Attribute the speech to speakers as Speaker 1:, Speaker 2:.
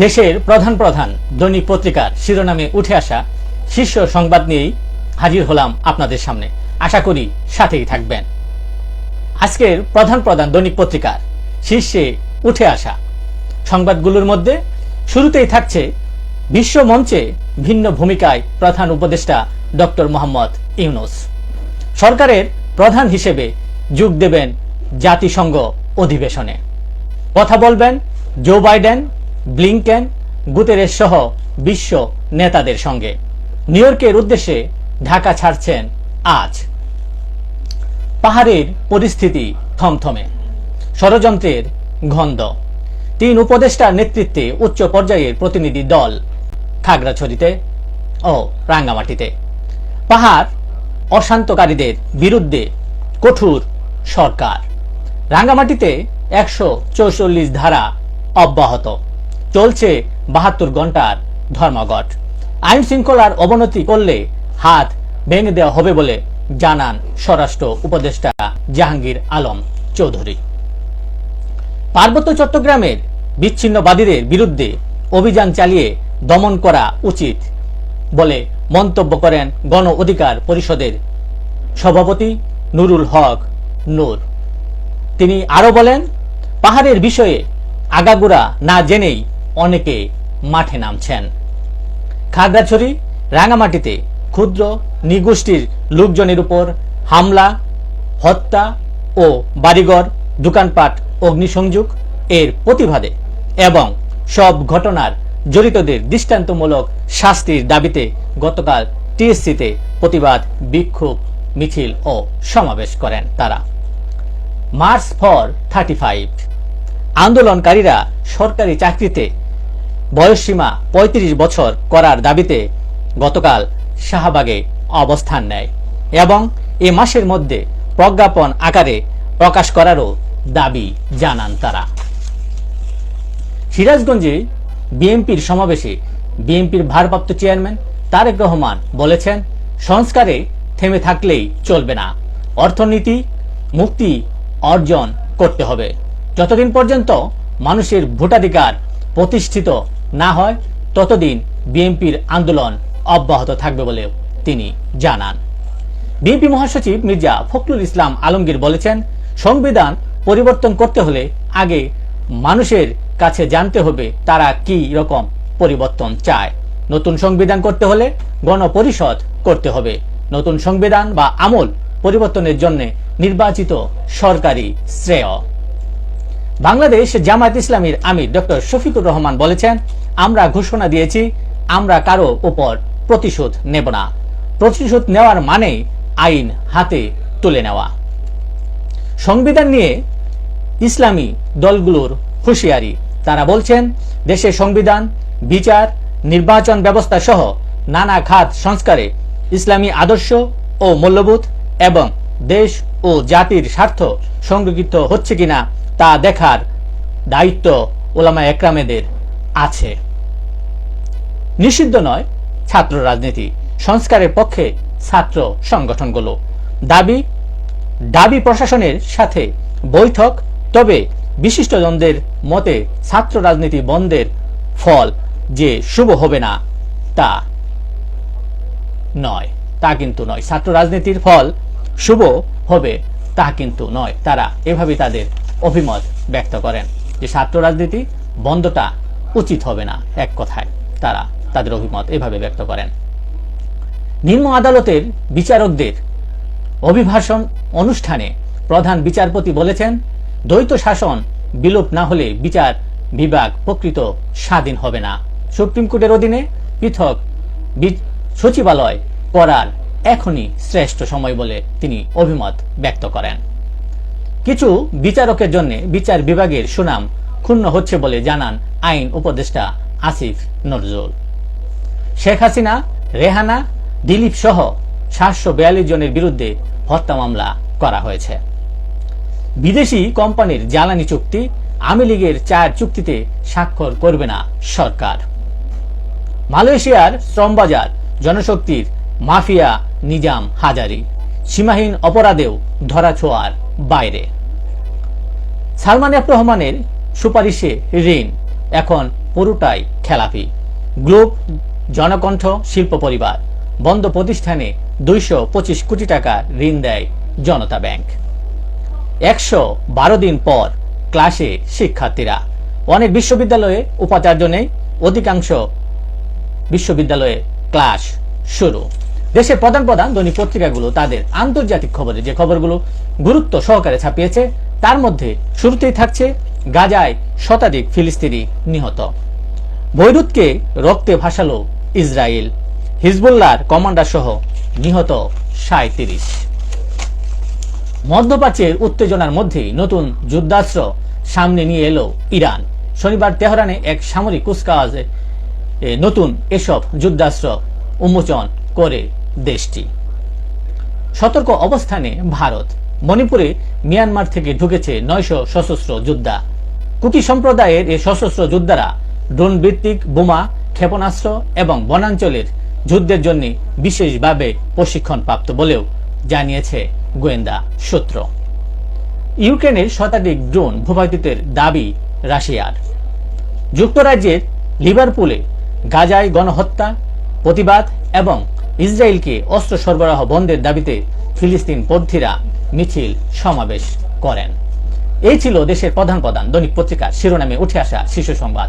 Speaker 1: দেশের প্রধান প্রধান দৈনিক পত্রিকার শিরোনামে উঠে আসা শীর্ষ সংবাদ নিয়েই হাজির হলাম আপনাদের সামনে। আশা করি সাথেই থাকবেন। আজকের প্রধান প্রধান দৈনিক পত্রিকার শীর্ষে উঠে আসা সংবাদগুলোর মধ্যে শুরুতেই থাকছে বিশ্ব মঞ্চে ভিন্ন ভূমিকায় প্রধান উপদেষ্টা ডক্টর মোহাম্মদ ইউনুস। সরকারের প্রধান হিসেবে যোগ দেবেন জাতিসংঘ অধিবেশনে। কথা বলবেন জো বাইডেন ব্লিংকেন, গুতেরেস সহ বিশ্ব নেতাদের সঙ্গে। নিউ ইয়র্কের উদ্দেশ্যে ঢাকা ছাড়ছেন আজ। পাহাড়ের পরিস্থিতি থমথমে। ষড়যন্ত্রের গন্ধ। তিন উপদেষ্টার নেতৃত্বে উচ্চ পর্যায়ের প্রতিনিধি দল খাগড়াছড়িতে ও রাঙ্গামাটিতে। পাহাড় অশান্তকারীদের বিরুদ্ধে কঠোর সরকার। রাঙ্গামাটিতে একশো ধারা অব্যাহত। চলছে বাহাত্তর ঘণ্টার ধর্মঘট। আইন শৃঙ্খলার অবনতি করলে হাত ভেঙে দেওয়া হবে বলে জানান স্বরাষ্ট্র উপদেষ্টা জাহাঙ্গীর আলম চৌধুরী। পার্বত্য চট্টগ্রামের বিচ্ছিন্নবাদীদের বিরুদ্ধে অভিযান চালিয়ে দমন করা উচিত বলে মন্তব্য করেন গণ অধিকার পরিষদের সভাপতি নুরুল হক নূর। তিনি আরও বলেন, পাহাড়ের বিষয়ে আগাগোড়া না জেনেই অনেকে মাঠে নামছেন। খাগড়াছড়ি, রাঙামাটিতে ক্ষুদ্র নিগোষ্ঠীর লোকজনের উপর হামলা, হত্যা ও বাড়িঘর, দোকানপাট, অগ্নিসংযোগ এর প্রতিবাদে এবং সব ঘটনার জড়িতদের দৃষ্টান্তমূলক শাস্তির দাবিতে গতকাল টিএসসিতে প্রতিবাদ, বিক্ষোভ, মিছিল ও সমাবেশ করেন তারা। March for thirty five. আন্দোলনকারীরা সরকারি চাকরিতে বয়সসীমা ৩৫ বছর করার দাবিতে গতকাল শাহবাগে অবস্থান নেয় এবং এ মাসের মধ্যে প্রজ্ঞাপন আকারে প্রকাশ করারও দাবি জানান তারা। সিরাজগঞ্জে বিএনপির সমাবেশে বিএনপির ভারপ্রাপ্ত চেয়ারম্যান তারেক রহমান বলেছেন, সংস্কারে থেমে থাকলেই চলবে না। অর্থনীতি, মুক্তি অর্জন করতে হবে। যতদিন পর্যন্ত মানুষের ভোটাধিকার প্রতিষ্ঠিত না হয় ততদিন বিএনপির আন্দোলন অব্যাহত থাকবে বলেও তিনি জানান। বিএনপি মহাসচিব মির্জা ফখরুল ইসলাম আলমগীর বলেছেন, সংবিধান পরিবর্তন করতে হলে আগে মানুষের কাছে জানতে হবে তারা কি রকম পরিবর্তন চায়। নতুন সংবিধান করতে হলে গণপরিষদ করতে হবে। নতুন সংবিধান বা আমল পরিবর্তনের জন্য নির্বাচিত সরকারি শ্রেয়। বাংলাদেশ জামায়াত ইসলামীর আমির ডক্টর শফিকুর রহমান বলেছেন, আমরা ঘোষণা দিয়েছি, আমরা কারও উপর প্রতিশোধ নেব না। প্রতিশোধ নেওয়ার মানে আইন হাতে তুলে নেওয়া। সংবিধান নিয়ে ইসলামী দলগুলোর হুঁশিয়ারি। তারা বলছেন দেশের সংবিধান, বিচার, নির্বাচন ব্যবস্থা সহ নানা খাত সংস্কারে ইসলামী আদর্শ ও মূল্যবোধ এবং দেশ ও জাতির স্বার্থ সংরক্ষিত হচ্ছে কিনা তা দেখার দায়িত্ব ওলামা একরামেদের আছে। নিষিদ্ধ নয় ছাত্র রাজনীতি, সংস্কারের পক্ষে ছাত্র সংগঠনগুলো। দাবি দাবি প্রশাসনের সাথে বৈঠক, তবে বিশিষ্টজনদের মতে ছাত্র রাজনীতি বন্ধের ফল যে শুভ হবে না, তা নয়। তা কিন্তু নয়। ছাত্র রাজনীতির ফল শুভ হবে, তা কিন্তু নয়। তারা এভাবে তাদের অভিমত ব্যক্ত করেন যে ছাত্র রাজনীতি বন্ধটা উচিত হবে না, এক কথায় তারা তাদের অভিমত এভাবে ব্যক্ত করেন। নিম্ন আদালতের বিচারকদের অভিভাষণ অনুষ্ঠানে প্রধান বিচারপতি বলেছেন, দ্বৈত শাসন বিলোপ না হলে বিচার বিভাগ প্রকৃত স্বাধীন হবে না। সুপ্রিম কোর্টের অধীনে পৃথক সচিবালয় করার এখনই শ্রেষ্ঠ সময় বলে তিনি অভিমত ব্যক্ত করেন। কিছু বিচারকের জন্য বিচার বিভাগের সুনাম ক্ষুণ্ণ হচ্ছে বলে জানান আইন উপদেষ্টা আসিফ নজরুল। শেখ হাসিনা, রেহানা, দিলীপ সহ সাতশো বিয়াল্লিশ জনের বিরুদ্ধে হত্যা মামলা করা হয়েছে। বিদেশি কোম্পানির জ্বালানি চুক্তি আওয়ামী লীগের চার চুক্তিতে স্বাক্ষর করবে না সরকার। মালয়েশিয়ার শ্রমবাজার জনশক্তির মাফিয়া নিজাম হাজারি। সীমাহীন অপরাধেও ধরাছোঁয়ার বাইরে। সালমান এফ রহমানের সুপারিশে ঋণ, এখন পুরোটাই খেলাপি। গ্লোব, জনকণ্ঠ, শিল্প পরিবার বন্ধ প্রতিষ্ঠানে দুইশো পঁচিশ কোটি টাকা ঋণ দেয় জনতা ব্যাংক। একশো বারো দিন পর ক্লাসে শিক্ষার্থীরা। অনেক বিশ্ববিদ্যালয়ে উপাচার্য নেই, অধিকাংশ বিশ্ববিদ্যালয়ে ক্লাস শুরু। দেশের প্রধান প্রধান দৈনিক পত্রিকাগুলো তাদের আন্তর্জাতিক খবরে যে খবরগুলো গুরুত্ব সহকারে ছাপিয়েছে, তার মধ্যে শুরুতেই থাকছে গাজায় শতাধিক ফিলিস্তিনি নিহত। বৈরুতকে রক্তে ভাসালো ইসরায়েল। হিজবুল্লাহর কমান্ডার সহ নিহত সাঁত্রিশ মধ্যপ্রাচ্যের উত্তেজনার মধ্যেই নতুন যুদ্ধাস্ত্র সামনে নিয়ে এলো ইরান। শনিবার তেহরানে এক সামরিক কুচকাওয়াজে নতুন এসব যুদ্ধাস্ত্র উন্মোচন করে দেশটি। সতর্ক অবস্থানে ভারত। মণিপুরে মিয়ানমার থেকে ঢুকেছে নয়শো সশস্ত্র যোদ্ধা। কুকি সম্প্রদায়ের এই সশস্ত্র যোদ্ধারা ড্রোন ভিত্তিক বোমা, ক্ষেপণাস্ত্র এবং বনাঞ্চলের যুদ্ধের জন্য বিশেষভাবে প্রশিক্ষণ প্রাপ্ত বলেও জানিয়েছে গোয়েন্দা সূত্র। ইউক্রেনের শতাধিক ড্রোন ভূপাতিতের দাবি রাশিয়ার। যুক্তরাজ্যের লিভারপুলে গাজায় গণহত্যা, প্রতিবাদ এবং ইসরায়েলকে অস্ত্র সরবরাহ বন্ধের দাবিতে ফিলিস্তিন পন্থীরা মিছিল সমাবেশ করেন। এই ছিল দেশের প্রধান প্রধান দৈনিক পত্রিকার শিরোনামে উঠে আসা শিশু সংবাদ।